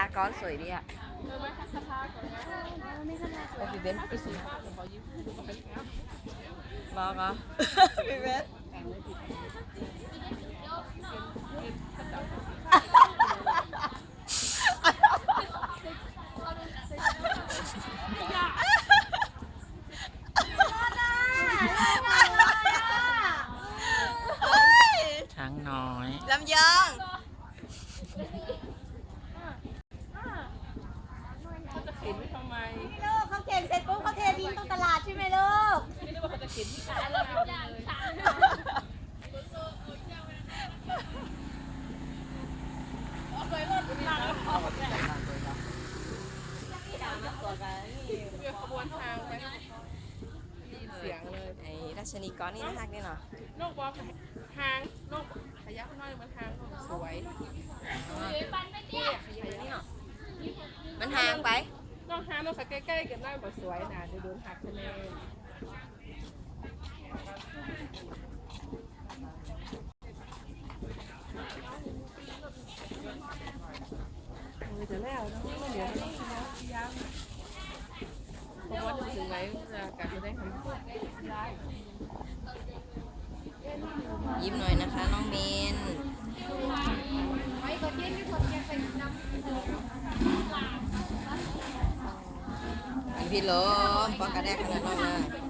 าก้อนสวยดีอะเออมาคาถาก่อนนะโอ้พี่เบนไปซื้อผ้าของเขายิ้มดูกันครับบอกเหรอพี่เบนช้างน้อยลำยอง เขาจะเข็ นไว้ทำไมลูกเขาเข็นเสร็จปุ๊บเขาเทดินตรงตลาดใช่ไหมลูกไม่ได้ว่าเขาจะเข็นที่การเราเลยเอาไปรถเป็นลังแล้วเขาแบบเรือขบวนทางไปได้ยินเสียงเลยไอ้ราชนีก้อนนี่นะฮักนี่เนาะนกบอกทางนกขยักน้อยมันทางสวยมันห่างไปนอกทาง นกใกล้ๆกันได้แบสวยนะจะโดนหักคะแนนโอ้ยจะแล้วนะเดี๋ยวต้องย้ำย้ำเพราะว่าถึงไหนการจะได้ทำยิ้มหน่อยนะคะน้องเมน พี่ล้มปอกกระแดกขนาดนั้นนะ